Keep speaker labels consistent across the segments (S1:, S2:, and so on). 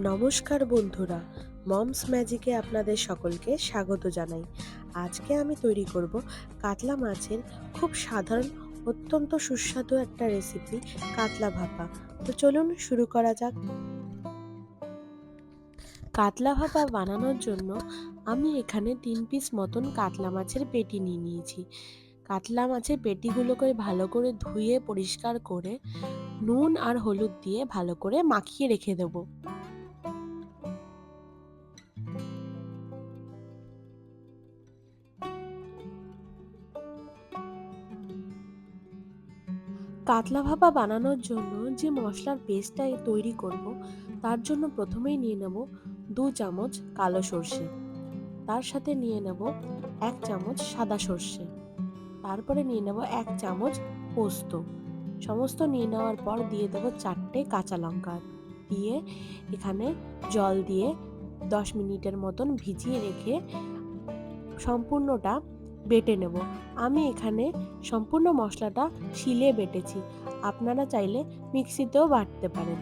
S1: নমস্কার বন্ধুরা, মমস ম্যাজিকে আপনাদের সকলকে স্বাগত জানাই। আজকে আমি তৈরি করব কাতলা মাছের খুব সাধারণ, অত্যন্ত সুস্বাদু একটা রেসিপি কাতলা ভাপা। তো চলুন শুরু করা যাক। কাতলা ভাপা বানানোর জন্য আমি এখানে তিন পিস মতন কাতলা মাছের পেটি নিয়ে নিয়েছি। কাতলা মাছের পেটিগুলোকে ভালো করে ধুয়ে, পরিষ্কার করে, নুন আর হলুদ দিয়ে ভালো করে মাখিয়ে রেখে দেবো। কাতলা ভাপা বানানোর জন্য যে মশলার পেস্টটা তৈরি করব, তার জন্য প্রথমেই নিয়ে নেব দু চামচ কালো সর্ষে। তার সাথে নিয়ে নেব এক চামচ সাদা সর্ষে। তারপরে নিয়ে নেব এক চামচ পোস্ত। সমস্ত নিয়ে নেওয়ার পর দিয়ে দেবো চারটে কাঁচা লঙ্কা। দিয়ে এখানে জল দিয়ে দশ মিনিটের মতন ভিজিয়ে রেখে সম্পূর্ণটা বেটে নেব। আমি এখানে সম্পূর্ণ মশলাটা শিলে বেটেছি। আপনারা চাইলে মিক্সিতেও বাটতে পারেন।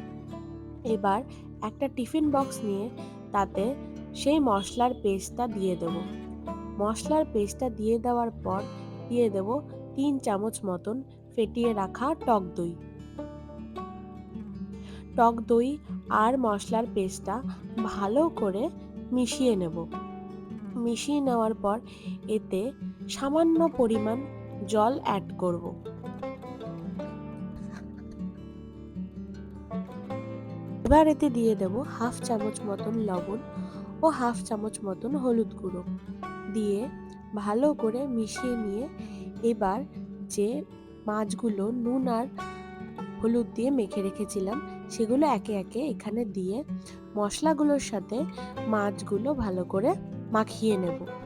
S1: এবার একটা টিফিন বক্স নিয়ে তাতে সেই মশলার পেস্টটা দিয়ে দেব। মশলার পেস্টটা দিয়ে দেওয়ার পর দিয়ে দেব তিন চামচ মতন ফেটিয়ে রাখা টক দই। টক দই আর মশলার পেস্টটা ভালো করে মিশিয়ে নেব। মিশিয়ে নেওয়ার পর এতে সামান্য পরিমাণ জল অ্যাড করব। এবার এতে দিয়ে দেব হাফ চামচ মতন লবণ ও হাফ চামচ মতন হলুদ গুঁড়ো। দিয়ে ভালো করে মিশিয়ে নিয়ে এবার যে মাছগুলো নুন আর হলুদ দিয়ে মেখে রেখেছিলাম, সেগুলো একে একে এখানে দিয়ে মশলাগুলোর সাথে মাছগুলো ভালো করে মাখিয়ে নেব।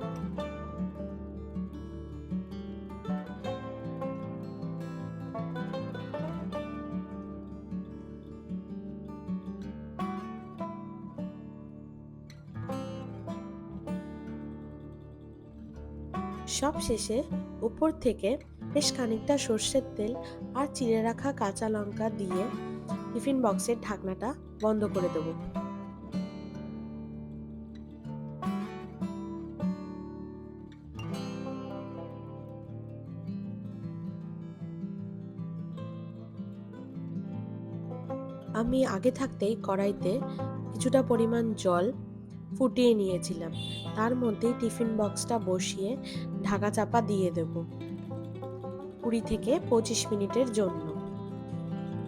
S1: সব শেষে উপর থেকে বেশ খানিকটা সর্ষের তেল আর চিড়ে রাখা কাঁচা লঙ্কা দিয়ে টিফিন বক্সের ঢাকনাটা বন্ধ করে দেবো। আমি আগে থাকতেই কড়াইতে কিছুটা পরিমাণ জল ফুটিয়ে নিয়েছিলাম। তার মধ্যেই টিফিন বক্সটা বসিয়ে ঢাকা চাপা দিয়ে দেব। কুড়ি থেকে পঁচিশ মিনিটের জন্য।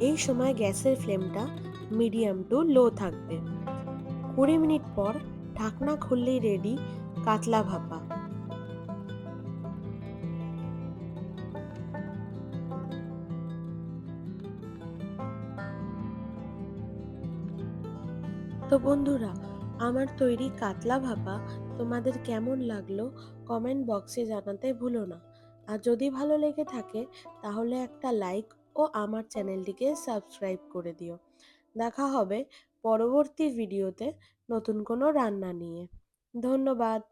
S1: এই সময় গ্যাসের ফ্লেমটা মিডিয়াম টু লো থাকবে। কুড়ি মিনিট পর ঢাকনা খুললেই রেডি কাতলা ভাপা। তো বন্ধুরা আমার তৈরি কাতলা ভাপা তোমাদের কেমন লাগল কমেন্ট বক্সে জানাতে ভুলো না। আর যদি ভালো লেগে থাকে, তাহলে একটা লাইক ও আমার চ্যানেলটিকে সাবস্ক্রাইব করে দিও। দেখা হবে পরবর্তী ভিডিওতে নতুন কোনো রান্না নিয়ে। ধন্যবাদ।